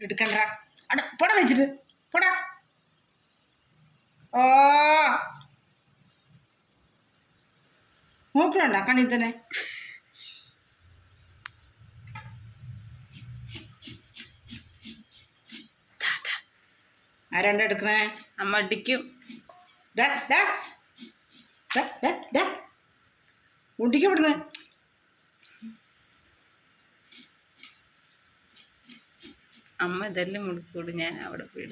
എടുക്കണ്ട. അട പോടാ വെച്ചിട്ട് പോടാ. ഓ. നോക്കണണ്ട കണ്ണി തന്നെ? ആരാണ്ട എടുക്കണേ? അമ്മ അടിക്കും. ഡാ ഡാ ഡാ ഡാ ഡാ മുണ്ടിക്ക് അമ്മ ഇതെല്ലാം മുടിക്കൂടി ഞാൻ അവിടെ പോയി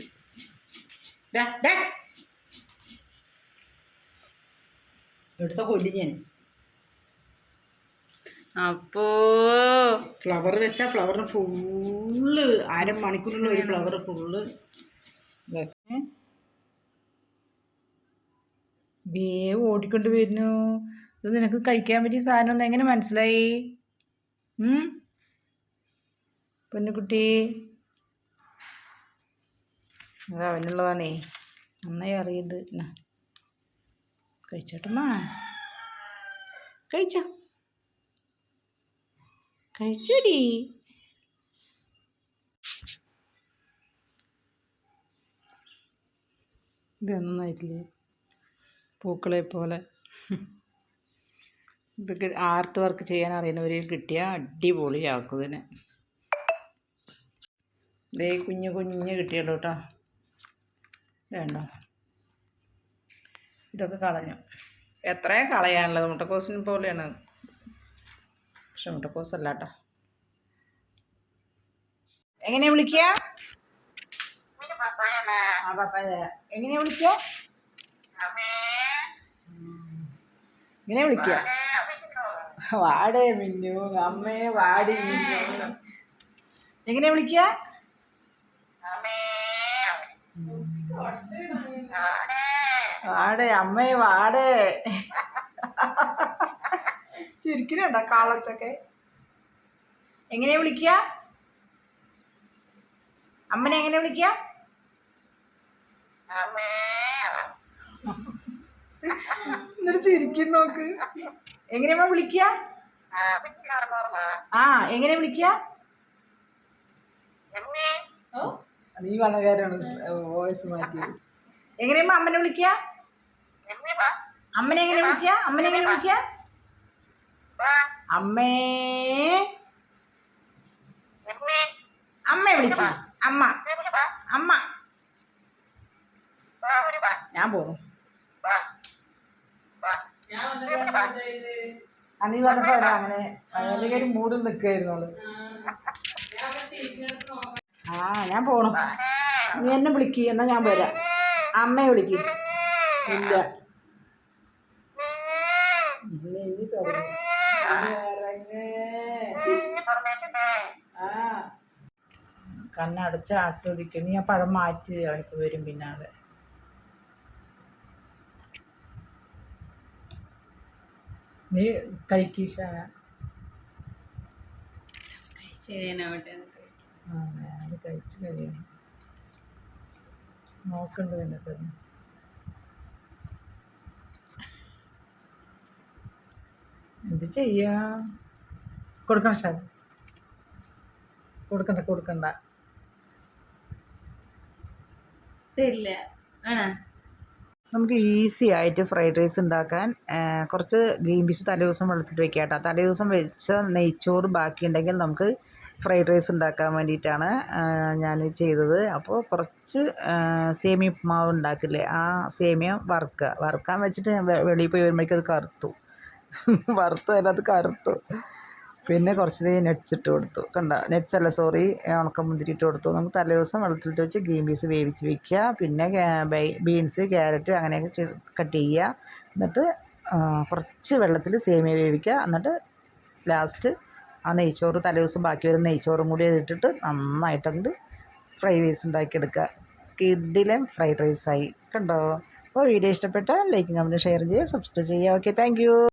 കൊല്ലി ഞാൻ. അപ്പോ ഫ്ലവർ വെച്ചാൽ ഫ്ലവറിന് ഫുള്ള് അര മണിക്കൂറിനുള്ള ഒരു ഫ്ലവർ ഫുള്ള് വേവ് ഓടിക്കൊണ്ട് വരുന്നു. ഇത് നിനക്ക് കഴിക്കാൻ പറ്റിയ സാധനം ഒന്നും എങ്ങനെ മനസ്സിലായി? പൊന്നുകുട്ടി. അത് അവനുള്ളതാണേ നന്നായി അറിയത് എന്നാ കഴിച്ചോട്ടമ്മ കഴിച്ചോ. കഴിച്ചോടി. ഇത് നന്നായിട്ടില്ലേ? പൂക്കളെ പോലെ. ഇതൊക്കെ ആർട്ട് വർക്ക് ചെയ്യാൻ അറിയുന്നവർ കിട്ടിയാൽ അടിപൊളിയാക്കും ഇതിനെ ദേ കുഞ്ഞു കുഞ്ഞ് കിട്ടിയല്ലോ കേട്ടോ വേണ്ട? ഇതൊക്കെ കളഞ്ഞു. എത്രയും കളയാനുള്ളത്? മുട്ടക്കോസിനെ പോലെയാണ്. പക്ഷെ മുട്ടക്കോസ് അല്ല കേട്ടോ എങ്ങനെയാ വിളിക്കുക എങ്ങനെയാ വിളിക്കുക? ഇങ്ങനെ വിളിക്കുക. വാടേ മിന്നു. അമ്മേ വാടി എങ്ങനെയാ വിളിക്കുക? വാടേ അമ്മേ വാടേ. ചിരിക്കുന്നുണ്ടോ കാളച്ചൊക്കെ? എങ്ങനെയാ വിളിക്കുക? അമ്മനെ എങ്ങനെ വിളിക്കുക? എന്നിട്ട് ചിരിക്കും നോക്ക്. എങ്ങനെയാ വിളിക്കുക? ആ എങ്ങനെ വിളിക്കുക? നീ വന്ന കാര്യമാണ് വോയിസ് മാറ്റിയത്. എങ്ങനെയാ അമ്മനെ വിളിക്കുക? അമ്മനെ എങ്ങനെ വിളിക്കുക അമ്മനെ എങ്ങനെ വിളിക്കുക അമ്മേ. അമ്മ. വിളിക്കുക അമ്മ. അമ്മ. ഞാൻ പോന്നു. ആ നീ വന്നപ്പോ അങ്ങനെ എന്തെങ്കിലും ഒരു മൂഡിൽ നിൽക്കുമായിരുന്നു ആ ഞാൻ പോണു. നീ എന്നെ വിളിക്ക് എന്നാ ഞാൻ പോരാ അമ്മയെ വിളിക്ക്. ഇല്ല ഇല്ല, കണ്ണടച്ച് ആസ്വദിക്കും. നീ ആ പഴം മാറ്റി അവനിപ്പോൾ വരും പിന്നാലെ. നീ കഴിക്കീശ കഴിച്ചു ആ ഞാൻ കഴിച്ച് കഴിയണം. നോക്കണ്ടത് എന്നെ തന്നെ. എന്ത് ചെയ്യാ? കൊടുക്കണം ഷാ കൊടുക്കണ്ട കൊടുക്കണ്ട. തരില്ല ആണോ? നമുക്ക് ഈസി ആയിട്ട് ഫ്രൈഡ് റൈസ് ഉണ്ടാക്കാൻ കുറച്ച് ഗ്രീൻ പീസ് തലേദിവസം വെള്ളത്തിട്ട് വെക്കുക കേട്ടോ തലേദിവസം വെച്ച നെയ്ച്ചോറ് ബാക്കിയുണ്ടെങ്കിൽ നമുക്ക് ഫ്രൈഡ് റൈസ് ഉണ്ടാക്കാൻ വേണ്ടിയിട്ടാണ് ഞാൻ ചെയ്തത്. അപ്പോൾ കുറച്ച് സേമിയ ഉപ്മാവ് ഉണ്ടാക്കില്ലേ ആ സേമിയ വറുക്കുക വറുക്കാൻ വെച്ചിട്ട് വെളിയിൽ പോയി വരുമ്പോഴേക്കും അത് കറുത്തു. വറുത്ത് അതിനകത്ത് കറുത്തു. പിന്നെ കുറച്ച് നെറ്റ്സ് ഇട്ട് കൊടുത്തു. കണ്ട? നെറ്റ്സ് അല്ല സോറി ഉണക്കമുന്തിരി ഇട്ട് കൊടുത്തു. നമുക്ക് തലേ ദിവസം വെള്ളത്തിലിട്ട് വെച്ച് ഗ്രീൻ പീസ് വേവിച്ച് വെക്കുക. പിന്നെ ബീൻസ് ക്യാരറ്റ് അങ്ങനെയൊക്കെ കട്ട് ചെയ്യുക. എന്നിട്ട് കുറച്ച് വെള്ളത്തിൽ സേമിയ വേവിക്കുക. എന്നിട്ട് ലാസ്റ്റ് ആ നെയ്ച്ചോറ് തലേ ദിവസം ബാക്കി വരുന്ന നെയ്ച്ചോറും കൂടി ഇട്ടിട്ട് നന്നായിട്ടുണ്ട് ഫ്രൈ റൈസ് ഉണ്ടാക്കിയെടുക്കുക കിഡിലും ഫ്രൈഡ് റൈസായി കണ്ടോ? അപ്പോൾ വീഡിയോ ഇഷ്ടപ്പെട്ടാൽ ലൈക്കും കമന്റും ഷെയർ ചെയ്യുക. സബ്സ്ക്രൈബ് ചെയ്യുക. Okay thank